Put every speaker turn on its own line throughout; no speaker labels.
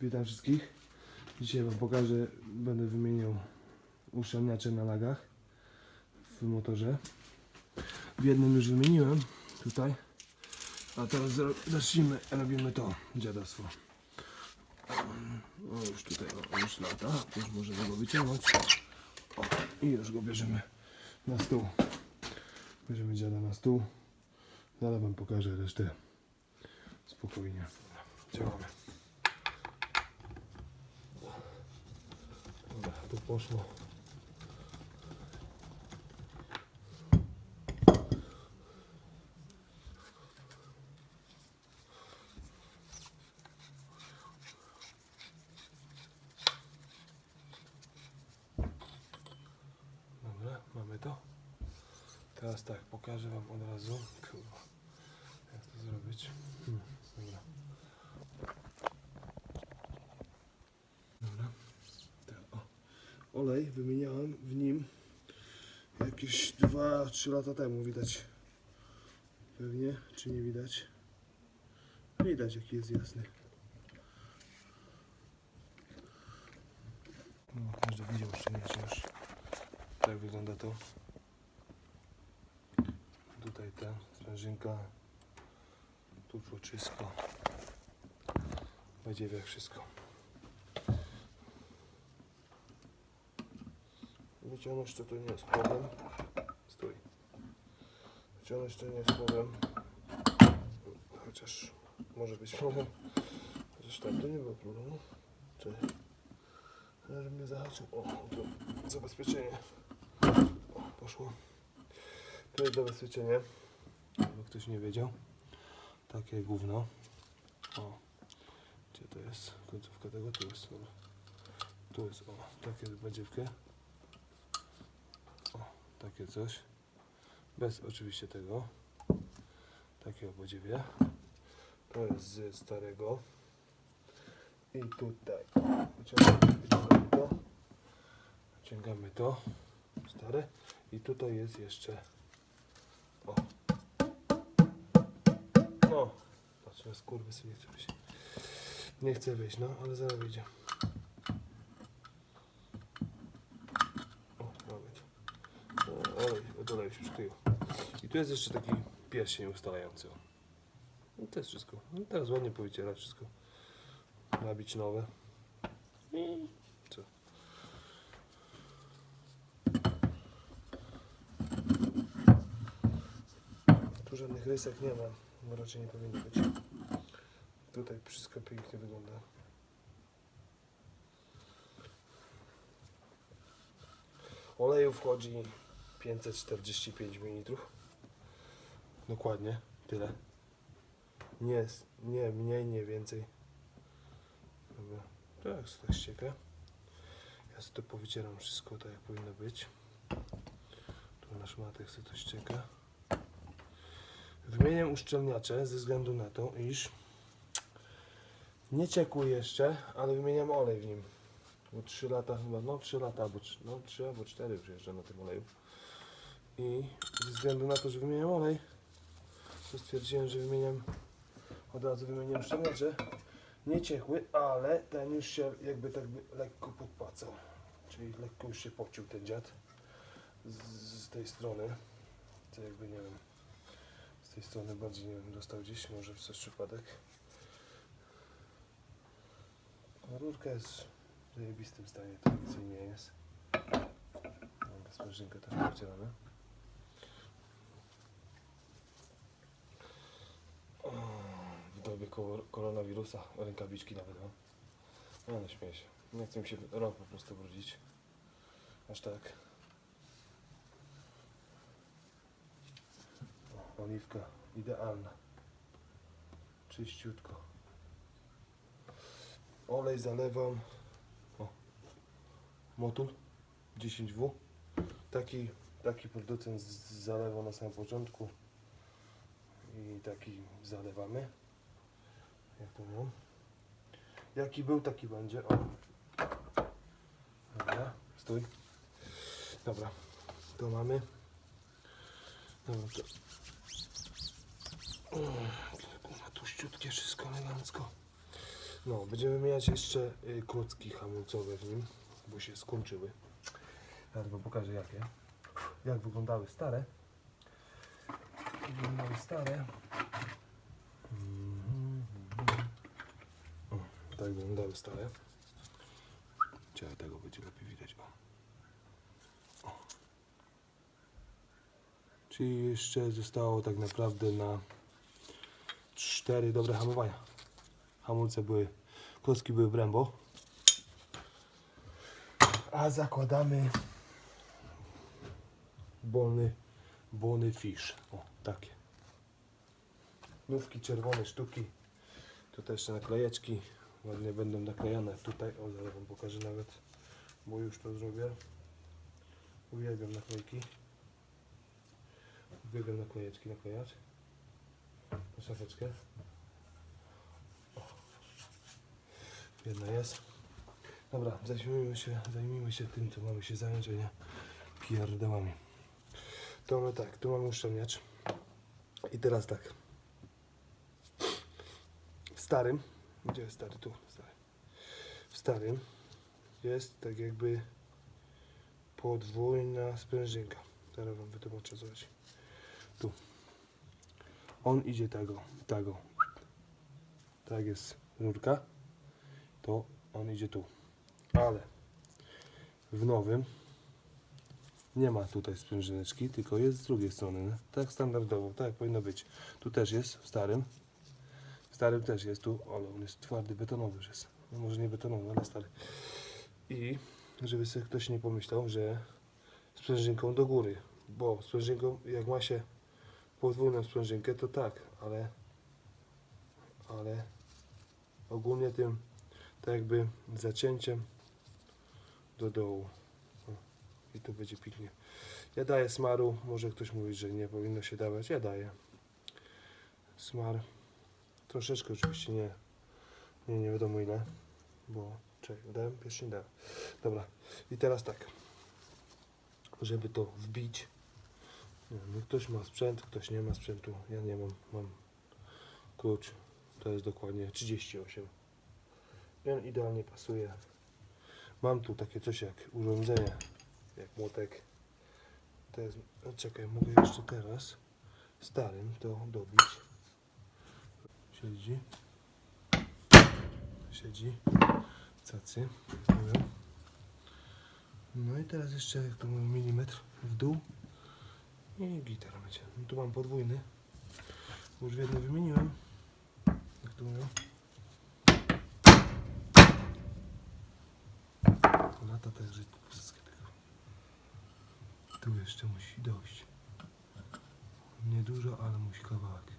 Witam wszystkich. Dzisiaj Wam pokażę, będę wymieniał uszczelniacze na lagach w motorze. W jednym już wymieniłem tutaj, a teraz zacznijmy, robimy to dziadostwo. O, już tutaj, o, już lata, już możemy go wyciągnąć. O, I już go bierzemy na stół. Bierzemy dziada na stół. Zaraz Wam pokażę resztę spokojnie. Działamy. Dobra, tu poszło. Dobra, mamy to. Teraz tak, pokażę Wam od razu. Kurwa, jak to zrobić. Hmm, dobra. Dobra. Tak, o. Olej wymieniałem w nim jakieś 2-3 lata temu, widać. Pewnie, czy nie widać? Widać jaki jest jasny. No, każdy widział szczególnie już. Tak wygląda to. Tutaj ta sprężynka. Tu czuczysko. Będzie jak wszystko. Wyciągnąć to, to nie jest problem. Stój. Wyciągnąć to nie jest problem. Chociaż może być problem. Chociaż tam to nie było problemu. Cześć. Ale mnie zahaczył. O, to zabezpieczenie. O, poszło. Tu jest zabezpieczenie. Jakby ktoś nie wiedział. Takie gówno. O. Gdzie to jest? Końcówka tego tu jest. Tu jest o, takie badziewkę. Takie coś. Bez oczywiście tego. Takie obodziewie. To jest z starego. I tutaj. Wyciągamy to. To. Stare. I tutaj jest jeszcze. O. No. Patrz, na skurwy sobie nie chce wyjść. Nie chce wyjść, no, ale zaraz wyjdzie. O, mamy to. O, olej, od oleju się przykryło. I tu jest jeszcze taki pierścień ustalający. No to jest wszystko. No teraz ładnie powycierać wszystko. Nabić nowe. I co? Tu żadnych rysek nie ma. No raczej nie powinno być. Tutaj wszystko pięknie wygląda. Oleju wchodzi 545 ml. Dokładnie, tyle. Nie, nie mniej, nie więcej. Dobra, tak, tak ścieka. Ja sobie to powycieram wszystko tak jak powinno być. Tu na szmatach sobie to ścieka. Wymieniam uszczelniacze ze względu na to, iż nie ciekły jeszcze, ale wymieniam olej w nim. Bo 3 lata chyba, no 3 lata 3, no 3 albo 4 już jeżdżę na tym oleju. I ze względu na to, że wymieniam olej, to stwierdziłem, że wymieniam, od razu wymieniam uszczelniacze. Nie ale ten już się jakby tak lekko podpłacał. Czyli lekko już się pocił ten dziad z, z tej strony. To jakby nie wiem. Z tej strony bardziej nie wiem, dostał gdzieś, może przez przypadek. A rurka jest w zajebistym stanie, to nic nie jest. Sprężynkę też podzielone. W dobie ko- koronawirusa rękawiczki nawet mam. No, no śmieję się. Nie chcę mi się rąk po prostu brudzić. Aż tak. O, oliwka idealna. Czyściutko. Olej zalewam. O. Motul 10W. Taki, taki producent zalewał na samym początku. I taki zalewamy. Jak to mam? Jaki był, taki będzie. O. Dobra, stój. Dobra, to mamy. Dobra, to. Kurwa, tuściutkie wszystko elegancko. No, będziemy wymieniać jeszcze y, klocki hamulcowe w nim, bo się skończyły. Teraz wam pokażę jakie. Jak wyglądały stare. Wyglądały stare. Tak wyglądały stare. Ciekawe tego będzie lepiej widać. O. O. Czyli jeszcze zostało tak naprawdę na cztery dobre hamowania. Hamulce były, klocki były Brembo. A zakładamy bony, bony fish. O, takie. Nówki czerwone sztuki. Tutaj jeszcze naklejeczki. Ładnie będą naklejane tutaj. O, zaraz wam pokażę nawet, bo już to zrobię. Uwielbiam naklejki. Uwielbiam naklejeczki naklejać. Na szafeczkę. Jedna jest. Dobra, zajmijmy się, zajmijmy się tym, co mamy się zająć, a nie pierdołami. To mamy tak, tu mamy uszczelniacz. I teraz tak. W starym, gdzie jest stary? Tu, stary. W starym jest tak jakby podwójna sprężynka. Teraz wam wytłumaczę co chodzi. Tu. On idzie tego, tego. Tak jest rurka to on idzie tu. Ale w nowym nie ma tutaj sprężyneczki, tylko jest z drugiej strony. Tak standardowo, tak powinno być. Tu też jest, w starym. Starym też jest tu, ale on jest twardy, betonowy już jest. No może nie betonowy, ale stary. I żeby sobie ktoś nie pomyślał, że sprężynką do góry. Bo sprężynką, jak ma się podwójną sprężynkę, to tak, ale ale ogólnie tym tak jakby zacięciem do dołu. O, I tu będzie piknie. Ja daję smaru, może ktoś mówi, że nie powinno się dawać. Ja daję smar. Troszeczkę oczywiście nie, nie, nie wiadomo ile, bo czekaj, dałem? Pierwszy nie dałem. Dobra, i teraz tak, żeby to wbić, wiem, ktoś ma sprzęt, ktoś nie ma sprzętu, ja nie mam, mam klucz, to jest dokładnie 38. I on idealnie pasuje. Mam tu takie coś jak urządzenie, jak młotek. To jest, o, czekaj, mogę jeszcze teraz starym to dobić. Siedzi. Siedzi. Cacy. No i teraz jeszcze, jak tu mamy milimetr w dół. I gitara będzie. No tu mam podwójny. Już w jednym wymieniłem. Jak tu mówią. Lata także. Tu jeszcze musi dojść. Niedużo, ale musi kawałek.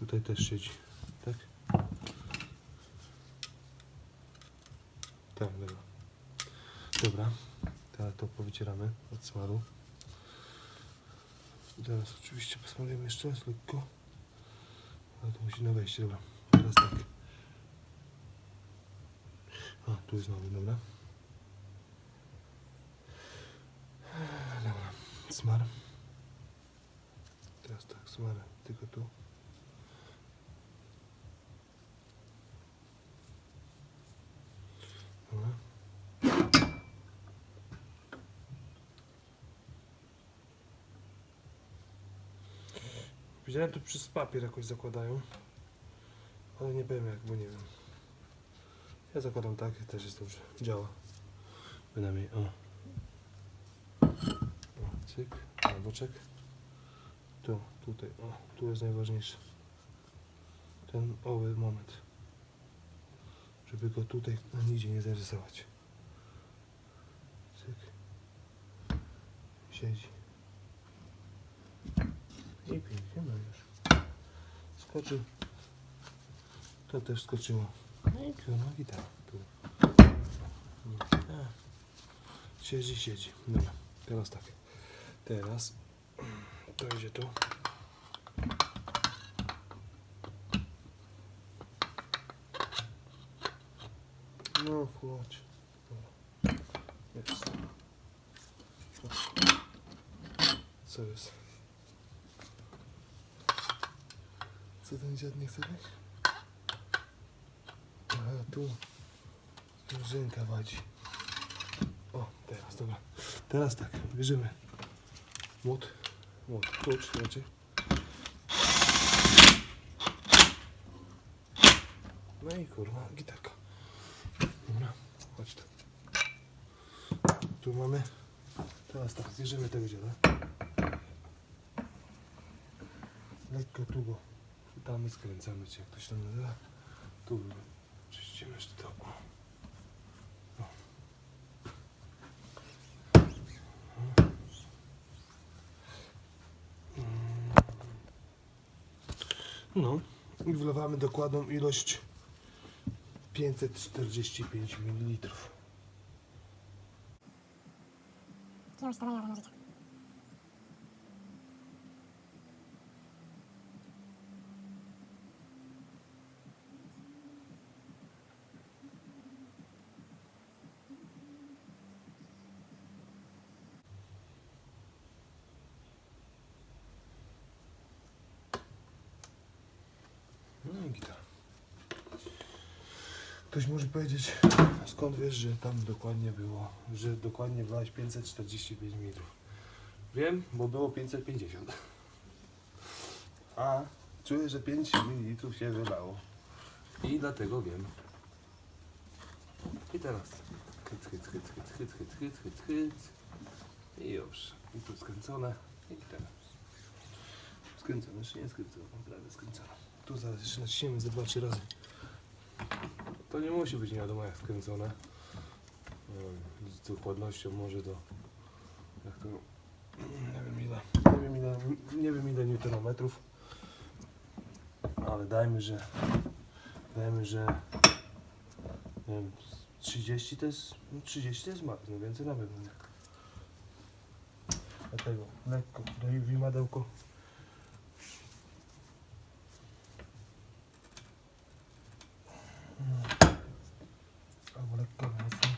Tutaj też siedzi, tak? Tak, dobra. Dobra, teraz to powycieramy od smaru. Teraz oczywiście posmarujemy jeszcze raz lekko. Ale to musi na wejście, dobra. Teraz tak. A, tu jest nowy, dobra. Dobra, smar. Teraz tak, smar, tylko tu. Widziałem tu przez papier jakoś zakładają. Ale nie wiem jak, bo nie wiem. Ja zakładam tak, też jest dobrze. Działa. Bynajmniej, o. o cyk, na boczek. Tu, tutaj, o, tu jest najważniejszy. Ten owy moment. Żeby go tutaj na nigdzie nie zarysować. Cyk. Siedzi. I pięknie, no już. Skoczył. To też skoczyło. No i piona gitara. Tu. A. Siedzi, siedzi. Dobra, teraz tak. Teraz to idzie tu. No, chodź. Jest. Co jest? Co ten dziad nie chce dać? Tu sprężynka wadzi. O, teraz, dobra. Teraz tak, bierzemy młot, młot, klucz raczej. No i kurwa, gitarka. Chodź tu. Tu mamy, teraz tak, bierzemy tego dziela. Lekko tu go chwytamy, skręcamy cię, jak ktoś tam nazywa. Tu czyścimy jeszcze to. O. No i wlewamy dokładną ilość 545 ml.
Już dawaj.
No i gitara. Ktoś może powiedzieć, skąd wiesz, że tam dokładnie było, że dokładnie wlałeś 545 ml. Wiem, bo było 550. A czuję, że 5 ml się wylało. I dlatego wiem. I teraz hyc, hyc, hyc, hyc, hyc, hyc, hyc, hyc, hyc. I już. I tu skręcone. I teraz. Skręcone, jeszcze nie skręcone, prawie skręcone. Tu zaraz jeszcze naciśniemy ze 2-3 razy. To nie musi być nie wiadomo jak skręcone. Z dokładnością może do... Jak to... Nie wiem ile. Nie wiem ile, nie wiem ile newtonometrów. Ale dajmy, że... Dajmy, że... Nie wiem, 30 to jest... no 30 to jest max, no więcej na pewno. Dlatego lekko daj wimadełko. Albo lekko mocno.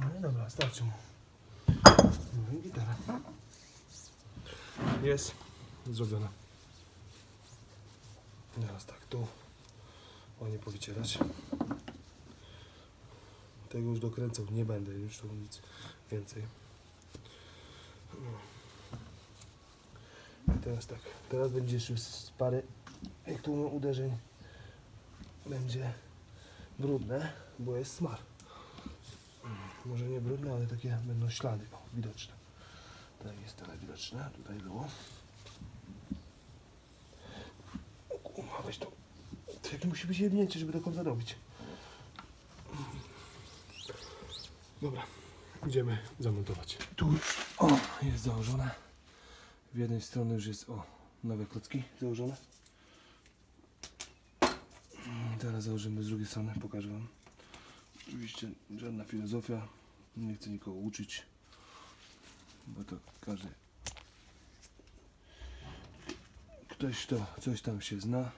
No i dobra, starczy mu. No gitara. Jest zrobiona. Teraz tak, tu ładnie powycierać. Tego już dokręcał nie będę, już tu nic więcej. No. I teraz tak, teraz będziesz już z pary, jak tu uderzeń, będzie brudne, bo jest smar. Może nie brudne, ale takie będą ślady o, widoczne. Tutaj jest tyle widoczne, tutaj było. Kurwa, to. To jakie musi być jednięcie, żeby do końca dobić. Dobra, idziemy zamontować. Tu już o, jest założone. W jednej stronie już jest o, nowe klocki założone. Mm, Teraz założymy z drugiej strony, pokażę Wam. Oczywiście żadna filozofia, nie chcę nikogo uczyć, bo to każdy ktoś to coś tam się zna,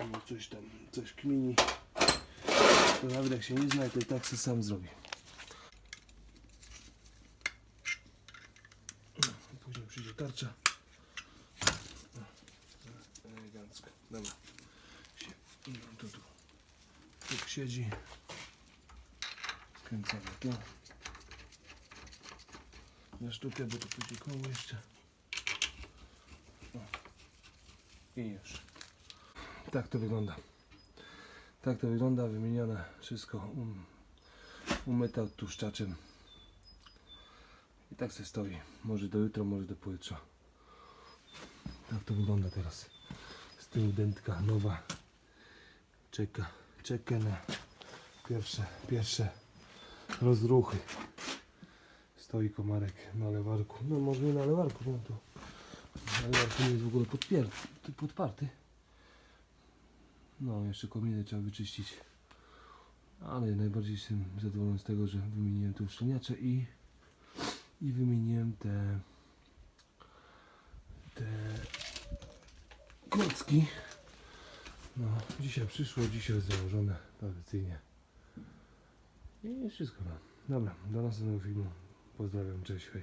albo coś tam, coś kmini, to nawet jak się nie zna, to i tak se sam zrobi. Później przyjdzie tarcza. Elegancko. Dobra. Się, to tu. Tu siedzi. Skręcamy tu. Na sztukę, bo to jeszcze. O. I już. Tak to wygląda. Tak to wygląda, wymienione wszystko um, umyte odtłuszczaczem. I tak se stoi. Może do jutra, może do pojutrza. Tak to wygląda teraz. Z tyłu dętka nowa. Czeka, czeka na pierwsze, pierwsze rozruchy. Stoi komarek na lewarku. No może nie na lewarku, bo to na lewarku nie jest w ogóle podpier- podparty. No, jeszcze kominy trzeba wyczyścić. Ale najbardziej jestem zadowolony z tego, że wymieniłem te uszczelniacze i i wymieniłem te te klocki. No, dzisiaj przyszło, dzisiaj założone tradycyjnie. I wszystko. No. Dobra, do następnego filmu. Pozdrawiam, cześć, hej.